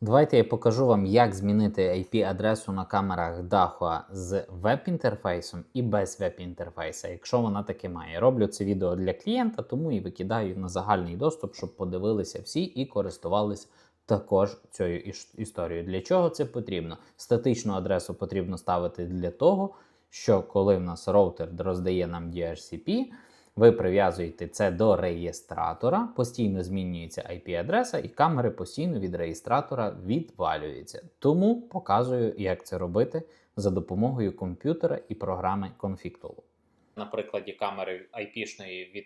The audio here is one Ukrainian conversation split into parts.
Давайте я покажу вам, як змінити IP-адресу на камерах Dahua з веб-інтерфейсом і без веб-інтерфейса, якщо вона таки має. Роблю це відео для клієнта, тому і викидаю на загальний доступ, щоб подивилися всі і користувалися також цією історією. Для чого це потрібно? Статичну адресу потрібно ставити для того, що коли в нас роутер роздає нам DHCP, ви прив'язуєте це до реєстратора, постійно змінюється IP-адреса, і камери постійно від реєстратора відвалюються. Тому показую, як це робити за допомогою комп'ютера і програми Config На прикладі камери IP-шної від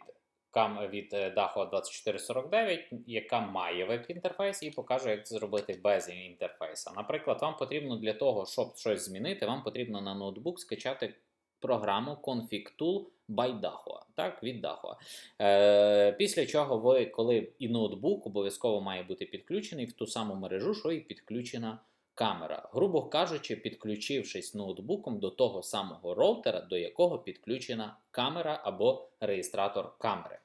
кам від е, Dahua 2449, яка має веб-інтерфейс, і покажу, як це зробити без інтерфейса. Наприклад, вам потрібно для того, щоб щось змінити, вам потрібно на ноутбук скачати програму Config Tool by Dahua, так, від Dahua. Е, після чого ви, коли і ноутбук обов'язково має бути підключений в ту саму мережу, що і підключена камера. Грубо кажучи, підключившись ноутбуком до того самого роутера, до якого підключена камера або реєстратор камери.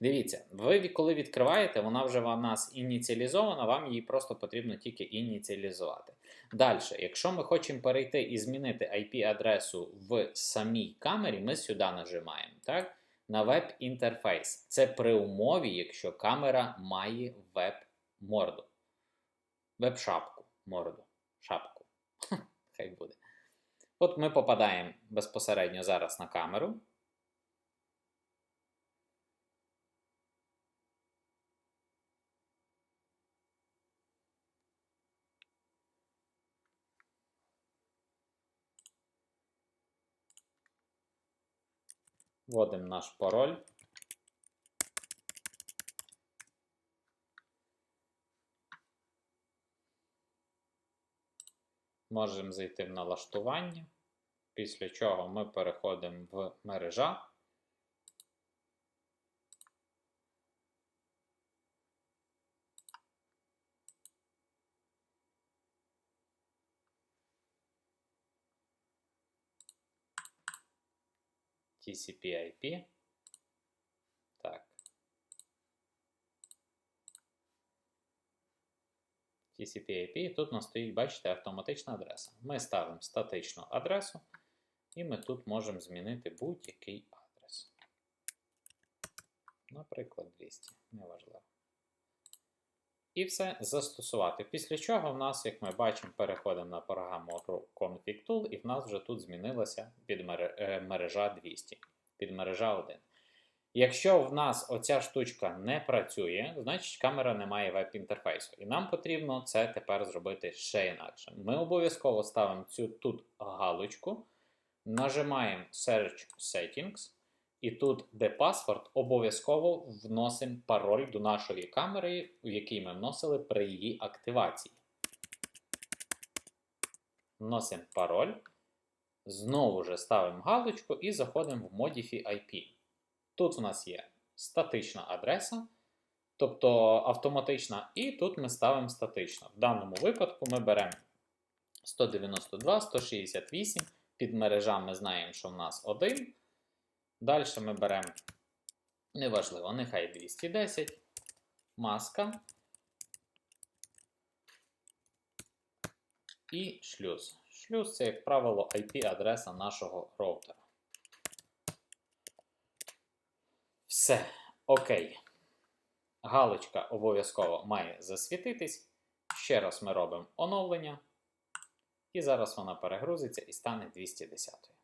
Дивіться, ви коли відкриваєте, вона вже в нас ініціалізована, вам її просто потрібно тільки ініціалізувати. Далі, якщо ми хочемо перейти і змінити IP-адресу в самій камері, ми сюди нажимаємо так? на веб-інтерфейс. Це при умові, якщо камера має веб-морду. Веб-шапку, морду, шапку. Хай буде. От ми попадаємо безпосередньо зараз на камеру. Вводимо наш пароль. Можемо зайти в налаштування, після чого ми переходимо в мережа. TCP/IP. Так. TCP/IP. Тут у нас стоїть, бачите, автоматична адреса. Ми ставимо статичну адресу, і ми тут можемо змінити будь-який адрес. Наприклад, 200. Неважливо. І все застосувати. Після чого в нас, як ми бачимо, переходимо на програму Config Tool, і в нас вже тут змінилася підмережа 200, підмережа 1. Якщо в нас оця штучка не працює, значить камера не має веб-інтерфейсу. І нам потрібно це тепер зробити ще інакше. Ми обов'язково ставимо цю тут галочку, нажимаємо Search Settings. І тут, де паспорт, обов'язково вносимо пароль до нашої камери, який ми вносили при її активації. Вносимо пароль. Знову ж ставимо галочку і заходимо в Modify IP. Тут у нас є статична адреса, тобто автоматична, і тут ми ставимо статично. В даному випадку ми беремо 192, 168. Під мережами ми знаємо, що в нас 1. Далі ми беремо, неважливо, нехай 210, маска і шлюз. Шлюз це, як правило, IP-адреса нашого роутера. Все, окей. Галочка обов'язково має засвітитись. Ще раз ми робимо оновлення. І зараз вона перегрузиться і стане 210.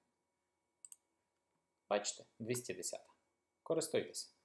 Бачите, 210. Користуйтесь.